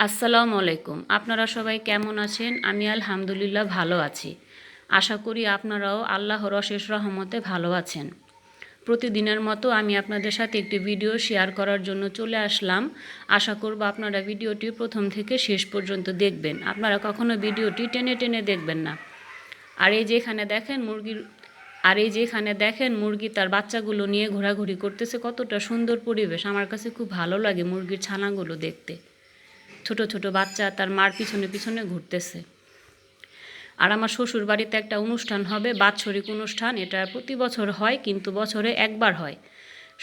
আসসালামু আলাইকুম। আপনারা সবাই কেমন আছেন? আমি আলহামদুলিল্লাহ ভালো আছি। আশা করি আপনারাও আল্লাহর অশেষ রহমতে ভালো আছেন। প্রতিদিনের মতো আমি আপনাদের সাথে একটি ভিডিও শেয়ার করার জন্য চলে আসলাম। আশা করব আপনারা ভিডিওটি প্রথম থেকে শেষ পর্যন্ত দেখবেন। আপনারা কখনো ভিডিওটি টেনে টেনে দেখবেন না। আর এই যে এখানে দেখেন মুরগির আর এই যে এখানে দেখেন মুরগি তার বাচ্চাগুলো নিয়ে ঘোরাঘুরি করতেছে। কতটা সুন্দর পরিবেশ। আমার কাছে খুব ভালো লাগে মুরগির ছানাগুলো দেখতে। ছোট ছোট বাচ্চা তার মার পিছনে পিছনে ঘুরতেছে। আর আমার শ্বশুর বাড়িতে একটা অনুষ্ঠান হবে, বাৎসরিক অনুষ্ঠান। এটা প্রতি বছর হয়, কিন্তু বছরে একবার হয়।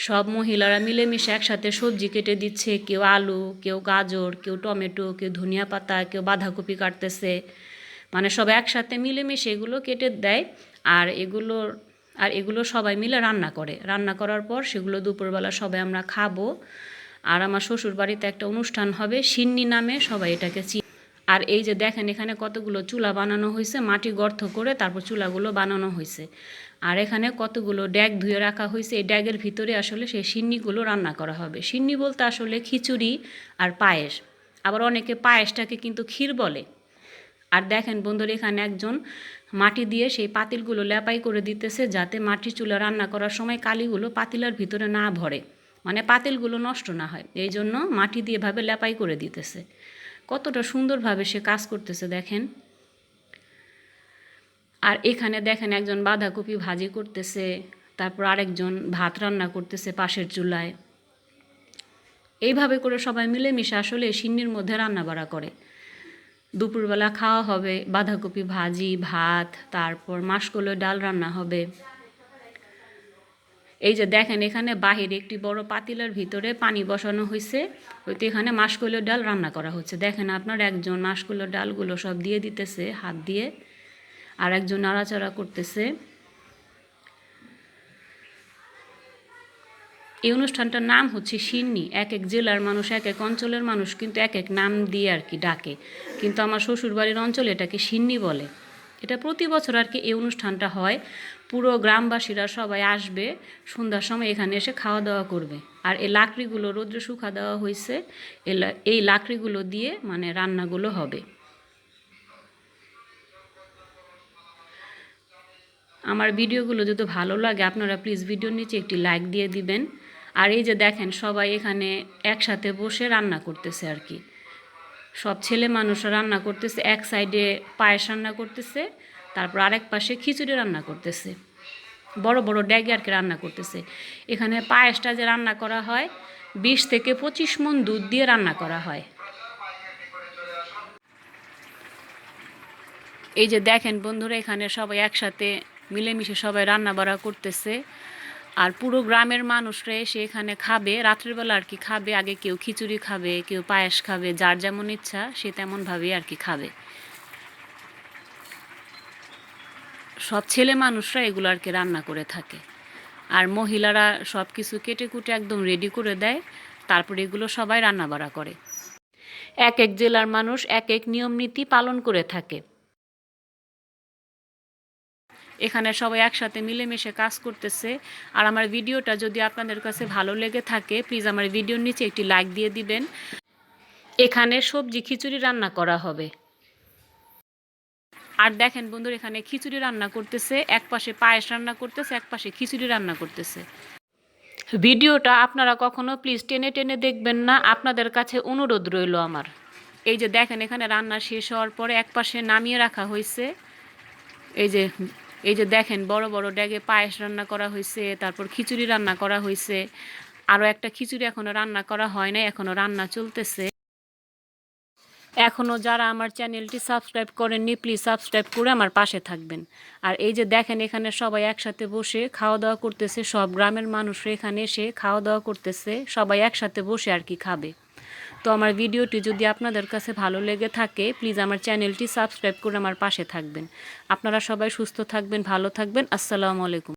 সব মহিলারা মিলেমিশে একসাথে সবজি কেটে দিচ্ছে। কেউ আলু, কেউ গাজর, কেউ টমেটো, কেউ ধনিয়া পাতা, কেউ বাঁধাকপি কাটতেছে। মানে সব একসাথে মিলেমিশে এগুলো কেটে দেয়। আর এগুলোর আর এগুলো সবাই মিলে রান্না করে। রান্না করার পর সেগুলো দুপুরবেলা সবাই আমরা খাব। আর আমার শ্বশুর বাড়িতে একটা অনুষ্ঠান হবে, সিন্নি নামে সবাই এটাকে চি আর এই যে দেখেন এখানে কতগুলো চুলা বানানো হয়েছে মাটি গর্ত করে তারপর চুলাগুলো বানানো হয়েছে আর এখানে কতগুলো ড্যাগ ধুয়ে রাখা হয়েছে এই ড্যাগের ভিতরে আসলে সেই সিন্নিগুলো রান্না করা হবে। সিন্নি বলতে আসলে খিচুড়ি আর পায়েস। আবার অনেকে পায়েসটাকে কিন্তু ক্ষীর বলে। আর দেখেন বন্ধুর, এখানে একজন মাটি দিয়ে সেই পাতিলগুলো লেপাই করে দিতেছে যাতে মাটি চুলা রান্না করার সময় কালিগুলো পাতিলার ভিতরে না ভরে। মানে পাতিলগুলো নষ্ট না হয়। এই জন্য মাটি দিয়ে ভাবে লেপাই করে দিতেছে। কতটা সুন্দরভাবে সে কাজ করতেছে দেখেন। আর এখানে দেখেন একজন বাঁধাকপি ভাজি করতেছে, তারপর আরেকজন ভাত রান্না করতেছে পাশের চুলায়। এইভাবে করে সবাই মিলেমিশে আসলে সিন্নির মধ্যে রান্না বাড়া করে। দুপুরবেলা খাওয়া হবে, বাঁধাকপি ভাজি, ভাত, তারপর মাসকলের ডাল রান্না হবে। এই যে দেখেন, এখানে বাহিরে একটি বড় পাতিলার ভিতরে পানি বসানো হয়েছে ওইতে এখানে মাসকলের ডাল রান্না করা হচ্ছে। দেখেন আপনার একজন মাসকলের ডালগুলো সব দিয়ে দিতেছে, হাত দিয়ে, আর একজন নাড়াচাড়া করতেছে। এই অনুষ্ঠানটার নাম হচ্ছে সিন্নি। এক এক জেলার মানুষ, এক এক অঞ্চলের মানুষ কিন্তু এক এক নাম দিয়ে আর কি ডাকে। কিন্তু আমার শ্বশুরবাড়ির অঞ্চলে এটাকে সিন্নি বলে। এটা প্রতি বছর আর কি এই অনুষ্ঠানটা হয়। পুরো গ্রামবাসীরা সবাই আসবে, সন্ধ্যার সময় এখানে এসে খাওয়া দাওয়া করবে। আর এই লাকড়িগুলো, রৌদ্রে শুকা দেওয়া হয়েছে এই লাকড়িগুলো দিয়ে মানে রান্নাগুলো হবে। আমার ভিডিওগুলো যদি ভালো লাগে, আপনারা প্লিজ ভিডিওর নিচে একটি লাইক দিয়ে দিবেন। আর এই যে দেখেন, সবাই এখানে একসাথে বসে রান্না করতেছে আর কি। সব ছেলে মানুষরা রান্না করতেছে, এক সাইডে পায়েস রান্না করতেছে তারপর আরেক পাশে খিচুড়ি রান্না করতেছে। বড় বড় ড্যাগে আর কি রান্না করতেছে। এখানে পায়েসটা যে রান্না করা হয়, বিশ থেকে পঁচিশ মন দুধ দিয়ে রান্না করা হয়। এই যে দেখেন বন্ধুরা, এখানে সবাই একসাথে মিলেমিশে সবাই রান্না বাড়া করতেছে। আর পুরো গ্রামের মানুষরা এসে এখানে খাবে। রাত্রিবেলা আর কি খাবে। আগে কেউ খিচুড়ি খাবে, কেউ পায়েস খাবে। যার যেমন ইচ্ছা সে তেমনভাবেই আর কি খাবে। সব ছেলে মানুষরা এগুলো আর কি রান্না করে থাকে। আর মহিলারা সব কিছু কেটে কুটে একদম রেডি করে দেয়, তারপরে এগুলো সবাই রান্না বাড়া করে। এক এক জেলার মানুষ এক এক নিয়ম নীতি পালন করে থাকে। এখানে সবাই একসাথে মিলেমিশে কাজ করতেছে। আর আমার ভিডিওটা যদি আপনাদের কাছে ভালো লেগে থাকে প্লিজ আমার ভিডিওর নিচে একটি লাইক দিয়ে দিবেন। এখানে সবজি খিচুড়ি রান্না করা হবে। আর দেখেন বন্ধুরা, এখানে খিচুড়ি রান্না করতেছে এক পাশে পায়েস রান্না করতেছে এক পাশে খিচুড়ি রান্না করতেছে। ভিডিওটা আপনারা কখনো প্লিজ টেনে টেনে দেখবেন না, আপনাদের কাছে অনুরোধ রইল আমার। এই যে দেখেন, এখানে রান্না শেষ হওয়ার পরে এক পাশে নামিয়ে রাখা হয়েছে। এই যে এই যে দেখেন, বড় বড় ড্যাগে পায়েস রান্না করা হয়েছে, তারপর খিচুড়ি রান্না করা হয়েছে। আরও একটা খিচুড়ি এখনও রান্না করা হয় না এখনও রান্না চলতেছে। এখনও যারা আমার চ্যানেলটি সাবস্ক্রাইব করেননি, প্লিজ সাবস্ক্রাইব করে আমার পাশে থাকবেন। আর এই যে দেখেন, এখানে সবাই একসাথে বসে খাওয়া দাওয়া করতেছে, সব গ্রামের মানুষরা এখানে এসে খাওয়া দাওয়া করতেছে, সবাই একসাথে বসে আর কি খাবে। তো আমার ভিডিওটি যদি আপনাদের কাছে ভালো লেগে থাকে, প্লিজ আমার চ্যানেলটি সাবস্ক্রাইব করে আমার পাশে থাকবেন। আপনারা সবাই সুস্থ থাকবেন, ভালো থাকবেন। আসসালামু আলাইকুম।